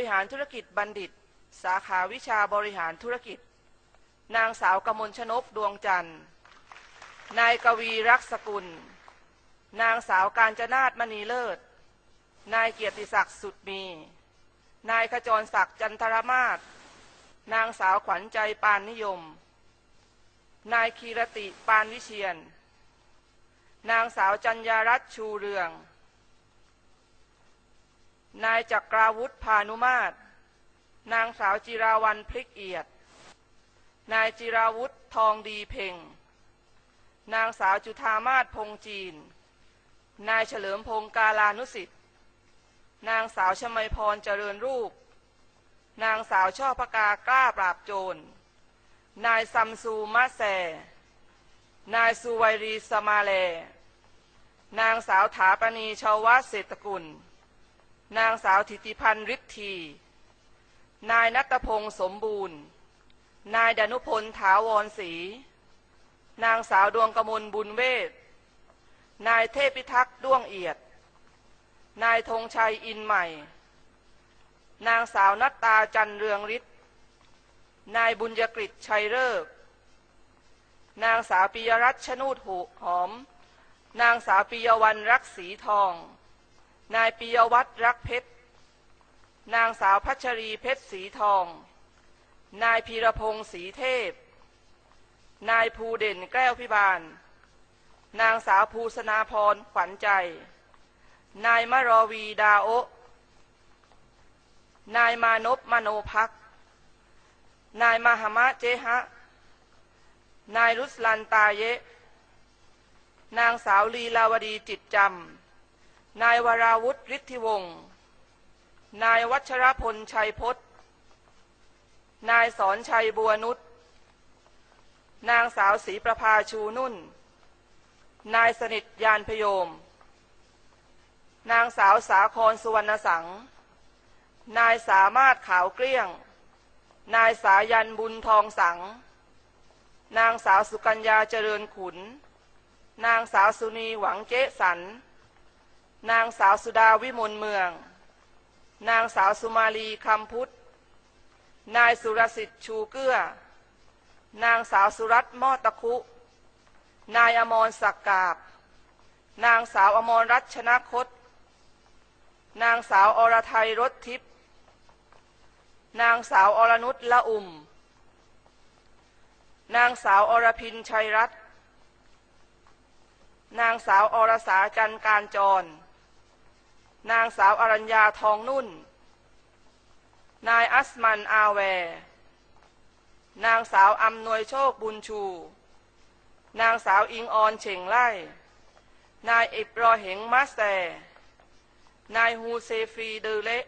ริหารธุรกิจบัณฑิต สาขาวิชาบริหารธุรกิจ นางสาวกมลชนกดวงจันทร์ นายกวีรักษกุล นางสาวการจนาตมณีเลิศ นายเกียรติศักดิ์สุดมี นายขจรศักดิ์จันทรมาศนางสาวขวัญใจปานนิยม นายคีรติปานวิเชียน นางสาวจัญญารัตน์ชูเรือง นายจักราวุธพานุมาตร นางสาวจิราวันพลิกเอียด นายจิราวุธทองดีเพ่ง นางสาวจุธามาศพงจีน นายเฉลิมพงศ์กาลานุสิทธิ์นางสาวชมัยพรเจริญรูป นางสาวช่อพกากล้าปราบโจร นายซัมซูมะแซ นายสุไวรีสมาเลนางสาวถาปณีชาววัดเศรษฐกุล นางสาวธิติพันธ์ฤทธี นายนัตพงศ์สมบูรณ์ นายดนุพลถาวรศรี นางสาวดวงกมลบุญเวทนายเทพิทักษ์ด้วงเอียด นายธงชัยอินใหม่ นางสาวนัตตาจันเรืองฤทธิ์ นายบุญยกฤษชัยเลิก นางสาวปิยรัตน์ชนูดหูหอม นางสาวปิยวันรักสีทอง นายปิยวัตรรักเพชร นางสาวพัชรีเพชรสีทอง นายพีรพงศ์ศรีเทพ นายภูเด่นแก้วพิบาล นางสาวภูสนาพรขวัญใจ นายมรวีดาโอนายมานพมโนพัก นายมหามะเจฮะ นายรุสลันตาเยะ นางสาวลีลาวดีจิตจำ นายวราวุธฤทธิวงศ์ นายวัชรพลชัยพศนายสอนชัยบัวนุช นางสาวศรีประภาชูนุ่น นายสนิทยานพยม นางสาวสาครสุวรรณสัง นายสามารถขาวเกลี้ยง นายสายันบุญทองสัง นางสาวสุกัญญาเจริญขุน นางสาวสุนีหวังเจ๊สัน นางสาวสุดาวิมลเมือง นางสาวสุมาลีคำพุทธ นายสุรสิทธิ์ชูเกื้อ นางสาวสุรัตน์มอตะคุ นายอมรศักกาบ นางสาวอมรรัตน์ชนะคต นางสาวอรไทยรถทิพย์ นางสาวอรนุชละอุ่ม นางสาวอรพินชัยรัตน์นางสาวอรสาจันการจร นางสาวอรัญญาทองนุ่น นายอัสมันอาแว นางสาวอำนวยโชคบุญชู นางสาวอิงออนเฉ่งไล่ นายอิบรอเหงมาสแตนายฮูเซฟีเดเละ